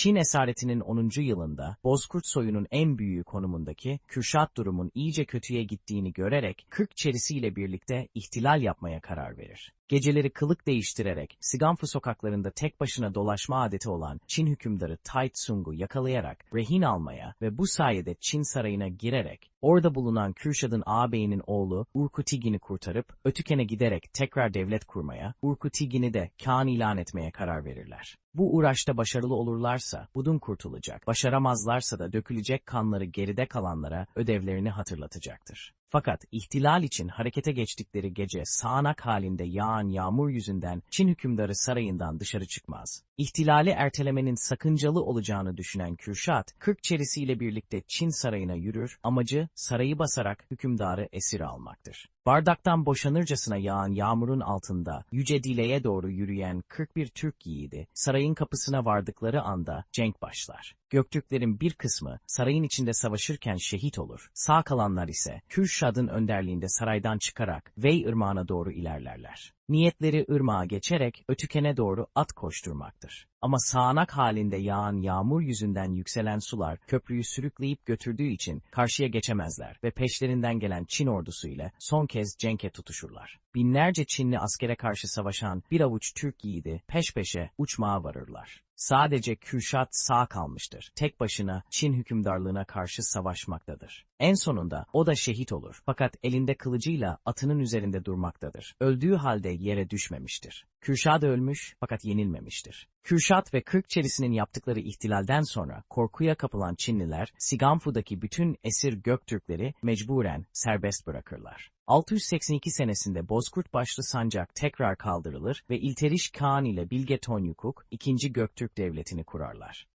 Çin esaretinin 10. yılında Bozkurt soyunun en büyüğü konumundaki Kürşat durumun iyice kötüye gittiğini görerek Kırk çerisiyle birlikte ihtilal yapmaya karar verir. Geceleri kılık değiştirerek Siganfu sokaklarında tek başına dolaşma adeti olan Çin hükümdarı Tai Tsung'u yakalayarak rehin almaya ve bu sayede Çin sarayına girerek orada bulunan Kürşad'ın ağabeyinin oğlu Urkutigin'i kurtarıp Ötüken'e giderek tekrar devlet kurmaya, Urkutigin'i de Kağan ilan etmeye karar verirler. Bu uğraşta başarılı olurlarsa Budun kurtulacak, başaramazlarsa da dökülecek kanları geride kalanlara ödevlerini hatırlatacaktır. Fakat ihtilal için harekete geçtikleri gece sağanak halinde yağan yağmur yüzünden Çin hükümdarı sarayından dışarı çıkmaz. İhtilali ertelemenin sakıncalı olacağını düşünen Kürşat, kırk çerisiyle birlikte Çin sarayına yürür, amacı sarayı basarak hükümdarı esir almaktır. Bardaktan boşanırcasına yağan yağmurun altında Yüce Dile'ye doğru yürüyen 41 Türk yiğidi sarayın kapısına vardıkları anda cenk başlar. Göktürklerin bir kısmı sarayın içinde savaşırken şehit olur. Sağ kalanlar ise Kürşad'ın önderliğinde saraydan çıkarak Vey ırmağına doğru ilerlerler. Niyetleri ırmağa geçerek Ötüken'e doğru at koşturmaktır. Ama sağanak halinde yağan yağmur yüzünden yükselen sular köprüyü sürükleyip götürdüğü için karşıya geçemezler ve peşlerinden gelen Çin ordusu ile son kez cenke tutuşurlar. Binlerce Çinli askere karşı savaşan bir avuç Türk yiğidi peş peşe uçmağa varırlar. Sadece Kürşat sağ kalmıştır. Tek başına Çin hükümdarlığına karşı savaşmaktadır. En sonunda o da şehit olur. Fakat elinde kılıcıyla atının üzerinde durmaktadır. Öldüğü halde yere düşmemiştir. Kürşat ölmüş fakat yenilmemiştir. Kürşat ve Kırkçerisi'nin yaptıkları ihtilalden sonra korkuya kapılan Çinliler, Siganfu'daki bütün esir Göktürkleri mecburen serbest bırakırlar. 682 senesinde Bozkurt başlı sancak tekrar kaldırılır ve İlteriş Kağan ile Bilge Tonyukuk ikinci Göktürk devletini kurarlar.